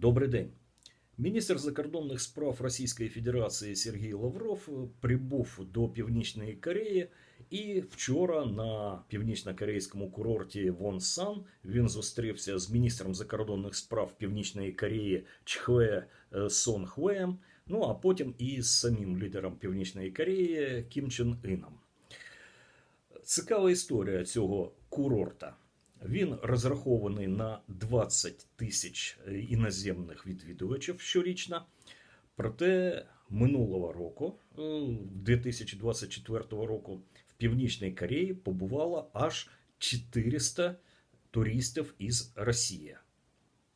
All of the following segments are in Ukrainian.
Добрий день. Міністр закордонних справ Російської Федерації Сергій Лавров прибув до Північної Кореї, і вчора на північно-корейському курорті Вонсан він зустрівся з міністром закордонних справ Північної Кореї Чхве е, Сон Хвеєм, ну а потім і з самим лідером Північної Кореї Кім Чен Іном. Цікава історія цього курорта. Він розрахований на 20 тисяч е, іноземних відвідувачів щорічно. Проте минулого року, е, 2024 року, в Північній Кореї побувало аж 400 туристів із Росії.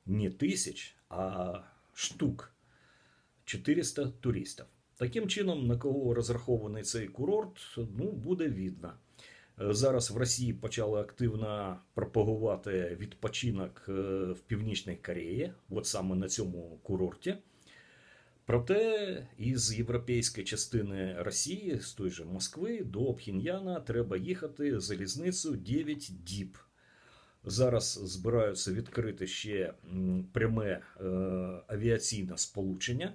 Не тисяч, а штук. 400 туристів. Таким чином, на кого розрахований цей курорт, ну, буде видно. Е, Зараз в Росії почали активно пропагувати відпочинок е, в Північній Кореї, от саме на цьому курорті. Проте із європейської частини Росії, з той же Москви, до Пхеньяна треба їхати залізницю 9 діб. Зараз збираються відкрити ще пряме е, авіаційне сполучення.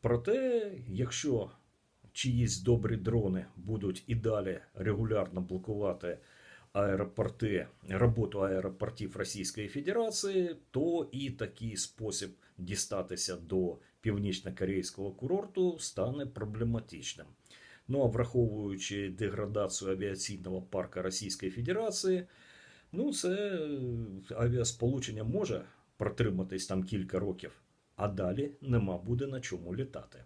Проте, якщо чиїсь добрі дрони будуть і далі регулярно блокувати аеропорти, роботу аеропортів Російської Федерації, то і такий спосіб дістатися до північно-корейського курорту стане проблематичним. Ну а враховуючи деградацію авіаційного парка Російської Федерації, ну це е, авіасполучення може протриматись там кілька років, а далі нема буде на чому літати.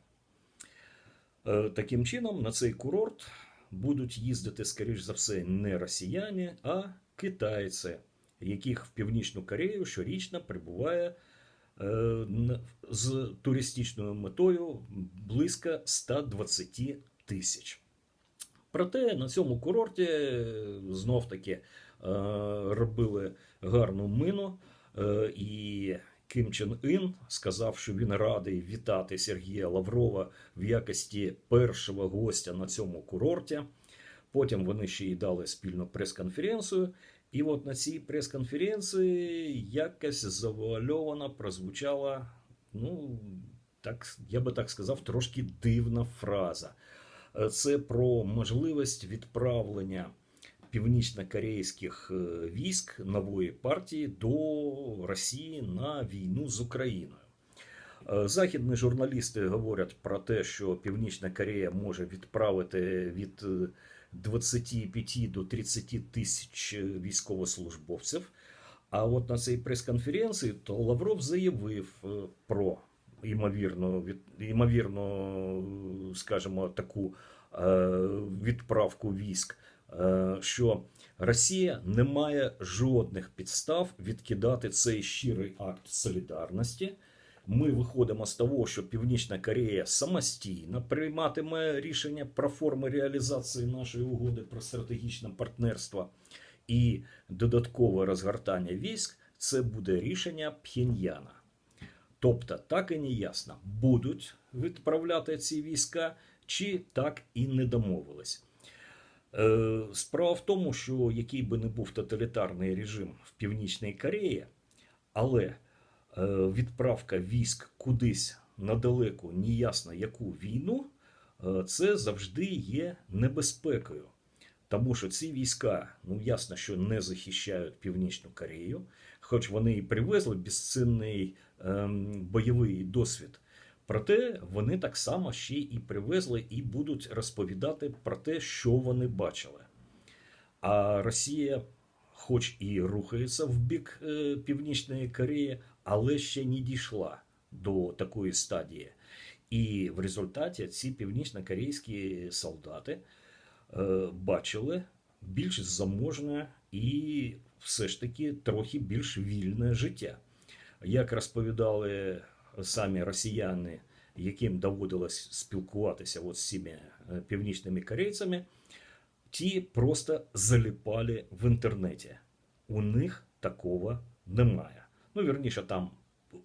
Е, Таким чином, на цей курорт будуть їздити, скоріш за все, не росіяни, а китайці, яких в Північну Корею щорічно прибуває е, з туристичною метою близько 120 тисяч. Проте на цьому курорті знов таки е, робили гарну мину, е, і Ким Чен Ін сказав, що він радий вітати Сергія Лаврова в якості першого гостя на цьому курорті. Потім вони ще й дали спільну прес-конференцію. І от на цій прес-конференції якось завуальовано прозвучала, ну, так, я би так сказав, трошки дивна фраза. Це про можливість відправлення північно-корейських е, військ нової партії до Росії на війну з Україною. Е, Західні журналісти говорять про те, що Північна Корея може відправити від е, 25 до 30 тисяч військовослужбовців. А от на цій прес-конференції то Лавров заявив е, про ймовірну, ймовірну, скажімо, таку е, відправку військ, е, що Росія не має жодних підстав відкидати цей щирий акт солідарності. Ми виходимо з того, що Північна Корея самостійно прийматиме рішення про форми реалізації нашої угоди про стратегічне партнерство, і додаткове розгортання військ це буде рішення Пхеньяна. Тобто, так і не ясно, будуть відправляти ці війська, чи так і не домовились. Е, Справа в тому, що який би не був тоталітарний режим в Північній Кореї, але е, відправка військ кудись на далеку, неясно яку війну, е, це завжди є небезпекою. Тому що ці війська, ну ясно, що не захищають Північну Корею, хоч вони і привезли безцінний ем, бойовий досвід. Проте вони так само ще і привезли і будуть розповідати про те, що вони бачили. А Росія, хоч і рухається в бік е, Північної Кореї, але ще не дійшла до такої стадії. І в результаті ці північно-корейські солдати е, бачили більш заможне і все ж таки трохи більш вільне життя. Як розповідали самі росіяни, яким доводилось спілкуватися от з цими е, північними корейцями, ті просто заліпали в інтернеті. У них такого немає. Ну, вірніше, там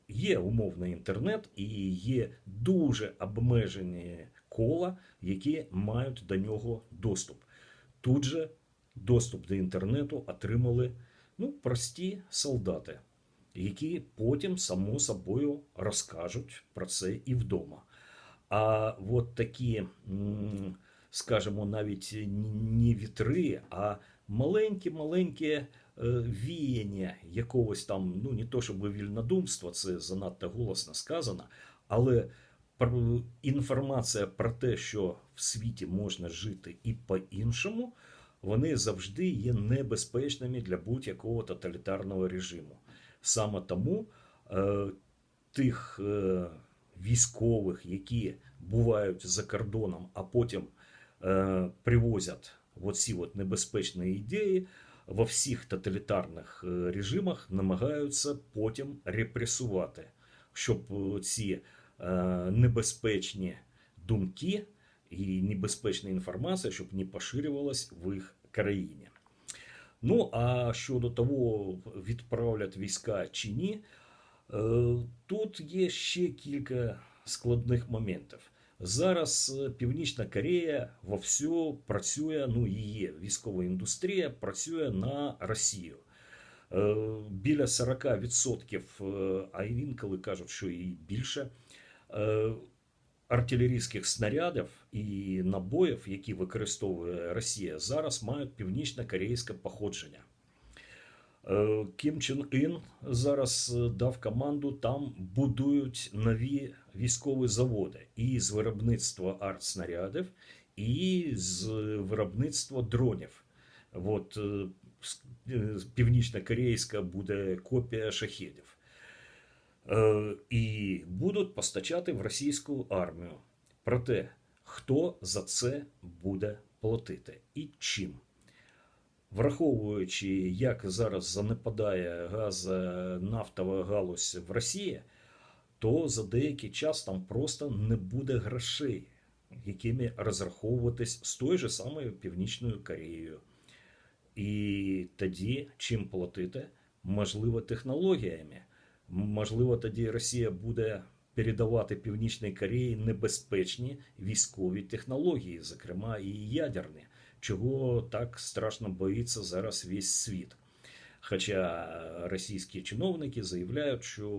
є умовний інтернет і є дуже обмежені кола, які мають до нього доступ. Тут же доступ до інтернету отримали ну, прості солдати. Які потім, само собою, розкажуть про це і вдома. А от такі, скажімо, навіть не вітри, а маленькі-маленькі е, віяння якогось там, ну не то щоб вільнодумства, це занадто голосно сказано, але інформація про те, що в світі можна жити і по-іншому, вони завжди є небезпечними для будь-якого тоталітарного режиму. Саме тому е, тих е, військових, які бувають за кордоном, а потім е, привозять оці от небезпечні ідеї, во всіх тоталітарних е, режимах намагаються потім репресувати, щоб е, ці е, небезпечні думки і небезпечна інформація, щоб не поширювалась в їх країні. Ну а щодо того, відправлять війська чи ні, е, тут є ще кілька складних моментів. Зараз е, Північна Корея вовсю працює, ну її військова індустрія працює на Росію. Е, Біля 40%, е, а інколи кажуть, що і більше артилерійських снарядів і набоїв, які використовує Росія, зараз мають північно-корейське походження. Е, Кім Чен Ін зараз е, дав команду, там будують нові військові заводи і з виробництва артснарядів, і з виробництва дронів. От е, північно-корейська буде копія шахедів. Е, І будуть постачати в російську армію. Проте, хто за це буде платити і чим? Враховуючи, як зараз занепадає газо-нафтова галузь в Росії, то за деякий час там просто не буде грошей, якими розраховуватись з тою же самою Північною Кореєю. І тоді чим платити? Можливо, технологіями. Можливо, тоді Росія буде передавати Північній Кореї небезпечні військові технології, зокрема і ядерні, чого так страшно боїться зараз весь світ. Хоча російські чиновники заявляють, що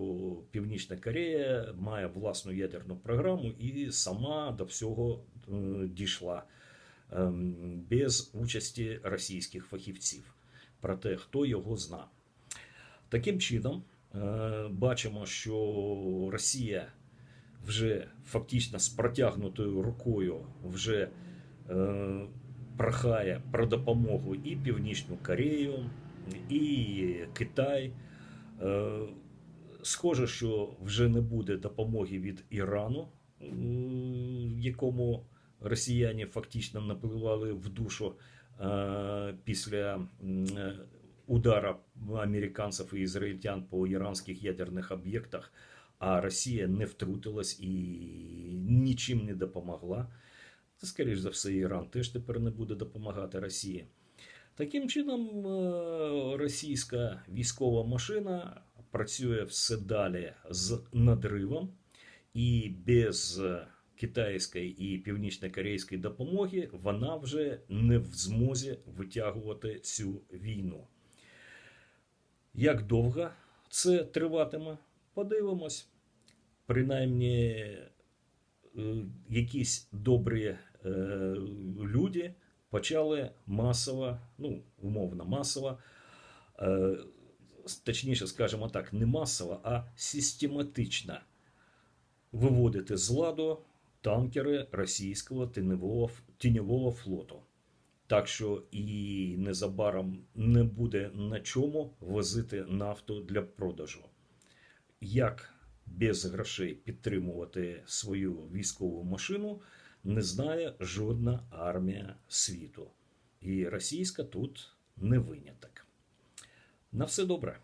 Північна Корея має власну ядерну програму і сама до всього е, дійшла ем, без участі російських фахівців. Проте хто його зна. Таким чином, бачимо, що Росія вже фактично з протягнутою рукою вже е, прохає про допомогу і Північну Корею, і Китай. Е, Схоже, що вже не буде допомоги від Ірану, якому росіяни фактично напливали в душу е, після е, удара американців і ізраїльтян по іранських ядерних об'єктах, а Росія не втрутилась і нічим не допомогла. Та, скоріш за все, Іран теж тепер не буде допомагати Росії. Таким чином, е, російська військова машина працює все далі з надривом, і без китайської і північно-корейської допомоги вона вже не в змозі витягувати цю війну. Як довго це триватиме, подивимось. Принаймні, е, якісь добрі е, люди почали масово, ну, умовно масово, е, точніше, скажімо так, не масово, а систематично виводити з ладу танкери російського тіньового, тіньового флоту. Так що і незабаром не буде на чому возити нафту для продажу. Як без грошей підтримувати свою військову машину, не знає жодна армія світу. І російська тут не виняток. На все добре.